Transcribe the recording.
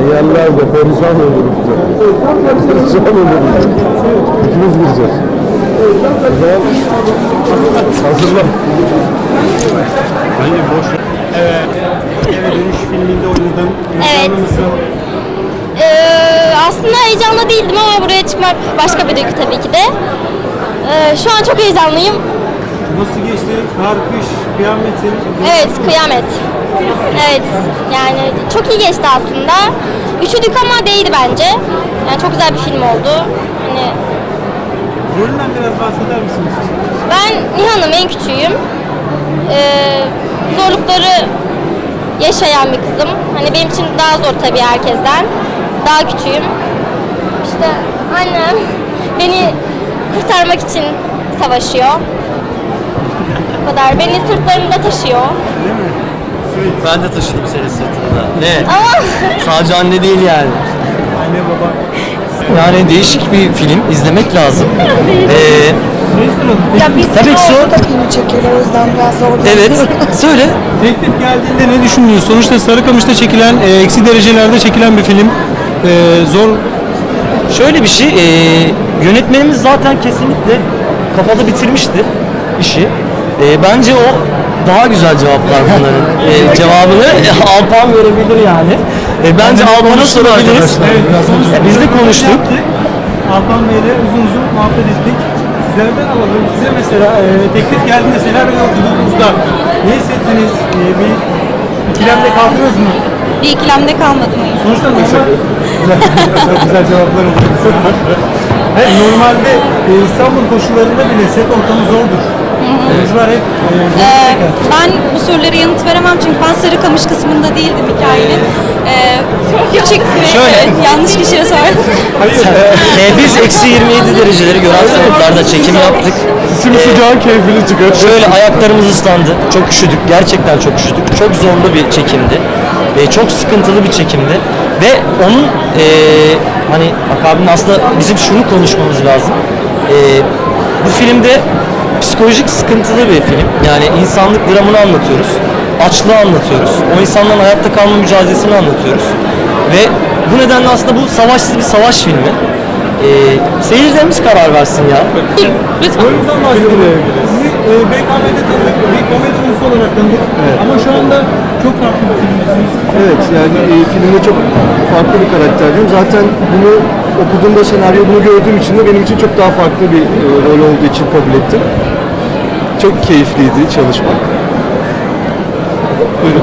Yerlerde perişan oluruz. Perişan oluruz. İkimiz gireceğiz. O zaman hazırlan. Hayır boş. Evet. Eve dönüş filminde oynadın. Evet. Ee, aslında heyecanlı değildim ama buraya çıkmak başka bir duygu tabii ki de. Ee, şu an çok heyecanlıyım. Nasıl geçti? Kar, kış, kıyametin. Evet, kıyamet. Evet, yani çok iyi geçti aslında. Üşüdük ama değdi bence. Yani çok güzel bir film oldu. Hani Rolünden biraz bahseder misiniz? ben Nihan'ım, en küçüğüyüm. Ee, zorlukları yaşayan bir kızım. Hani benim için daha zor tabii herkesten. Daha küçüğüm. İşte annem beni kurtarmak için savaşıyor. Bu kadar. Beni sırtlarında taşıyor. Ben de taşıdım seni sırtımda. Ne? Sadece anne değil yani. Anne baba. Yani değişik bir film. izlemek lazım. Ee, ya biz tabii ki sor. da filmi çekiyor o yüzden biraz zor. Evet. Söyle. Teklif geldiğinde ne düşünüyorsun? Sonuçta Sarıkamış'ta çekilen, e, eksi derecelerde çekilen bir film. E, zor Şöyle bir şey. ee, yönetmenimiz zaten kesinlikle kafada bitirmişti işi. Ee, bence o daha güzel cevaplar bunların. Ee, cevabını Alpan verebilir yani. Ee, bence Alpan'a sorabiliriz. Ee, Biz de konuştuk. Alpan Bey'le uzun uzun muhabbet ettik. Sizlerden alalım. Size mesela e, teklif geldiğinde senaryo okuduğunuzda ne hissettiniz? E, bir ikilemde kaldınız mı? Bir ikilemde kalmadım. Sonuçta normal... Çok güzel cevaplar oldu. Hayır, normalde e, İstanbul koşullarında bile set ortamı zordur. Oyuncular hep e, Ee, ben bu sorulara yanıt veremem çünkü ben Sarıkamış kısmında değildim hikayenin. Ee, küçük ve Şöyle. yanlış kişiye sordum. Hayır, e, Ee, biz eksi 27 dereceleri gören soğuklarda çekim yaptık. Simi sıcağın keyfini çıkar. Şöyle ayaklarımız ıslandı. Çok üşüdük. Gerçekten çok üşüdük. Çok zorlu bir çekimdi. Ve çok sıkıntılı bir çekimdi. Ve onun eee hani akabinde aslında bizim şunu konuşmamız lazım. Eee, bu filmde psikolojik sıkıntılı bir film. Yani insanlık dramını anlatıyoruz. Açlığı anlatıyoruz. O insanların hayatta kalma mücadelesini anlatıyoruz. Ve bu nedenle aslında bu savaşsız bir savaş filmi. Eee seyircilerimiz karar versin ya. Lütfen. Oyundan bahsedelim. Sizi e, BKM'de tanıdık, bir komedi oyuncusu olarak tanıdık. Ama şu anda çok farklı bir filmdesiniz. Evet yani e, filmde çok farklı bir karakterdim. Zaten bunu okuduğumda senaryo bunu gördüğüm için de benim için çok daha farklı bir e, rol olduğu için kabul ettim. Çok keyifliydi çalışmak. Buyurun.